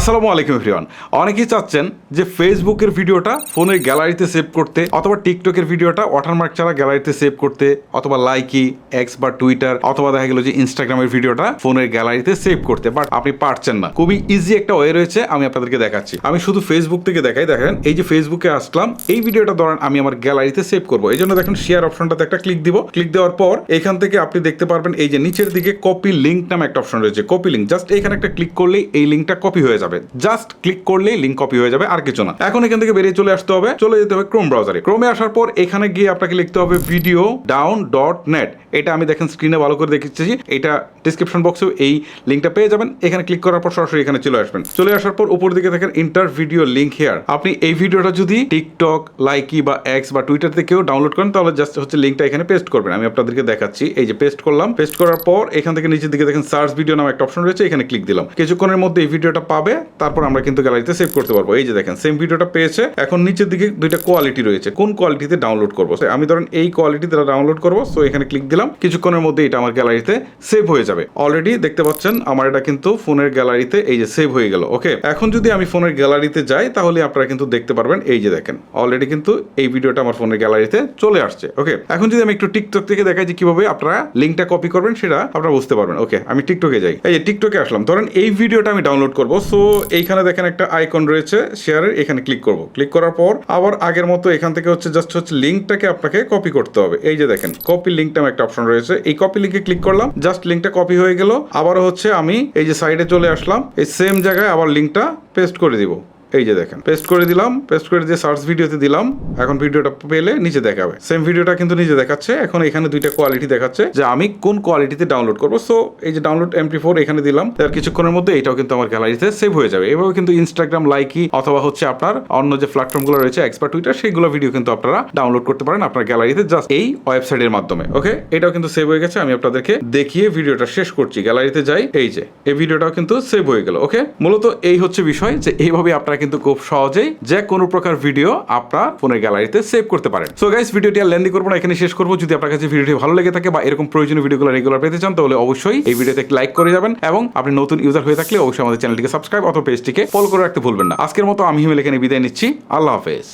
আসসালামু আলাইকুম, এভরিওয়ান। অনেকেই চাচ্ছেন যে ফেসবুকের ভিডিওটা ফোনের গ্যালারিতে সেভ করতে অথবা টিকটকের ভিডিওটা ওয়াটারমার্ক ছাড়া গ্যালারিতে সেভ করতে অথবা লাইকি এক্স বা টুইটার অথবা দেখা গেল যে ইনস্টাগ্রামের ভিডিওটা ফোনের গ্যালারিতে সেভ করতে। বাট আপনি পারছেন না। খুবই ইজি একটা ওয়ে রয়েছে, আমি আপনাদেরকে দেখাচ্ছি। আমি শুধু ফেসবুক থেকে দেখাই, দেখেন, এই যে ফেসবুকে আসলাম, এই ভিডিওটা ধরেন আমি আমার গ্যালারিতে সেভ করব। এই জন্য দেখেন শেয়ার অপশনটাতে একটা ক্লিক দিব। ক্লিক দেওয়ার পর এখান থেকে আপনি দেখতে পারবেন, এই যে নিচের দিকে কপি লিঙ্ক নামে একটা অপশন রয়েছে। কপি লিঙ্ক জাস্ট এখানে একটা ক্লিক করলেই এই লিঙ্কটা কপি হয়ে যাবে। জাস্ট ক্লিক করলেই লিঙ্ক কপি হয়ে যাবে, আর কিছু না। এখন এখান থেকে বেরিয়ে চলে আসতে হবে, চলে যেতে হবে ক্রোম ব্রাউজারে ক্রোমে আসার পর এখানে গিয়ে আপনাকে লিখতে হবে ভিডিও ডাউন ডট নেট এটা আমি দেখেন স্ক্রিনে ভালো করে দেখেছি এটা ডিসক্রিপশন বক্সেও এই লিঙ্কটা পেয়ে যাবেন। এখানে ক্লিক করার পর সরাসরি এখানে চলে আসবেন। চলে আসার পর উপর দিকে দেখেন ইন্টার ভিডিও লিঙ্ক হেয়ার আপনি এই ভিডিওটা যদি টিকটক লাইকি বা এক্স বা টুইটার থেকেও ডাউনলোড করেন, তাহলে জাস্ট হচ্ছে লিঙ্কটা এখানে পেস্ট করবেন। আমি আপনাদেরকে দেখাচ্ছি। এই যে পেস্ট করলাম পেস্ট করার পর এখান থেকে নিচের দিকে দেখেন সার্চ ভিডিও নামে একটা অপশন রয়েছে, এখানে ক্লিক দিলাম। কিছুক্ষণের মধ্যে এই ভিডিওটা পাবে। তারপর আমরা কিন্তু গ্যালারিতে সেভ করতে পারব। এই যে দেখেন সেম ভিডিওটা পেয়েছে। এখন নিচের দিকে দুইটা কোয়ালিটি রয়েছে। কোন কোয়ালিটিতে ডাউনলোড করব? আমি ধরেন এই কোয়ালিটিতে ডাউনলোড করব। সো এখানে ক্লিক দিলাম। কিছুক্ষণের মধ্যে এটা আমার গ্যালারিতে সেভ হয়ে যাবে। অলরেডি দেখতে পাচ্ছেন, আমার এটা কিন্তু ফোনের গ্যালারিতে এই যে সেভ হয়ে গেল। ওকে এখন যদি আমি ফোনের গ্যালারিতে যাই, তাহলে আপনারা কিন্তু দেখতে পারবেন, এই যে দেখেন অলরেডি কিন্তু এই ভিডিওটা আমার ফোনের গ্যালারিতে চলে আসছে। ওকে এখন যদি আমি একটু টিকটক থেকে দেখাই যে কীভাবে আপনারা লিঙ্কটা কপি করবেন, সেটা আপনারা বুঝতে পারবেন। ওকে আমি টিকটকে যাই। এই যে টিকটকে আসলাম। ধরেন এই ভিডিওটা আমি ডাউনলোড করব। সো এইখানে দেখেন একটা আইকন রয়েছে শেয়ারের এখানে ক্লিক করব। ক্লিক করার পর আবার আগের মতো এখান থেকে হচ্ছে জাস্ট হচ্ছে লিঙ্কটাকে আপনাকে কপি করতে হবে। এই যে দেখেন কপি লিঙ্ক নামে একটা অপশন রয়েছে। এই কপি লিঙ্কে ক্লিক করলাম জাস্ট লিঙ্কটা কপি হয়ে গেল। আবার হচ্ছে আমি এই যে সাইডে চলে আসলাম, এই সেম জায়গায় আবার লিঙ্কটা পেস্ট করে দিব। এই যে দেখেন পেস্ট করে দিলাম পেস্ট করে দিয়ে সার্চ ভিডিওতে দিলাম, এখন ভিডিওটা পেলে নিচে দেখাবে। সেম ভিডিওটা কিন্তু নিচে দেখাচ্ছে, এখন এখানে দুইটা কোয়ালিটি দেখাচ্ছে যে আমি কোন কোয়ালিটিতে ডাউনলোড করব। সো এই যে ডাউনলোড এমপি ফোর এখানে দিলাম, তার কিছুক্ষণের মধ্যে এটাও কিন্তু আমার গ্যালারিতে সেভ হয়ে যাবে। এভাবে কিন্তু ইনস্টাগ্রাম লাইকি অথবা হচ্ছে আপনার অন্য যে প্ল্যাটফর্মগুলো রয়েছে এক্সপার্ট টুইটার সেইগুলো ভিডিও কিন্তু আপনারা ডাউনলোড করতে পারেন আপনার গ্যালারিতে জাস্ট এই ওয়েবসাইটের মাধ্যমে ওকে এটাও কিন্তু সেভ হয়ে গেছে, আমি আপনাদেরকে দেখিয়ে ভিডিওটা শেষ করছি। গ্যালারিতে যাই, এই যে, এই ভিডিওটাও কিন্তু সেভ হয়ে গেল ওকে মূলত এই হচ্ছে বিষয় যে, এইভাবে আপনারা কিন্তু খুব সহজেই যে কোনো প্রকার ভিডিও আপনার ফোনের গ্যালারিতে সেভ করতে পারেন। সো গাইস ভিডিওটি আর লেন্দি করব না এখানে শেষ করব। যদি আপনার কাছে ভিডিওটি ভালো লেগে থাকে বা এরকম প্রয়োজনীয় ভিডিওগুলো রেগুলার পেতে চান, তাহলে অবশ্যই এই ভিডিওতে লাইক করে যাবেন এবং আপনি নতুন ইউজার হয়ে থাকলে অবশ্যই আমাদের চ্যানেলটিকে সাবস্ক্রাইব অথবা পেজটিকে ফলো করে রাখতে ভুলবেন না। আজকের মতো আমি হিমেল এখানে বিদায় নিচ্ছি। আল্লাহ হাফেজ।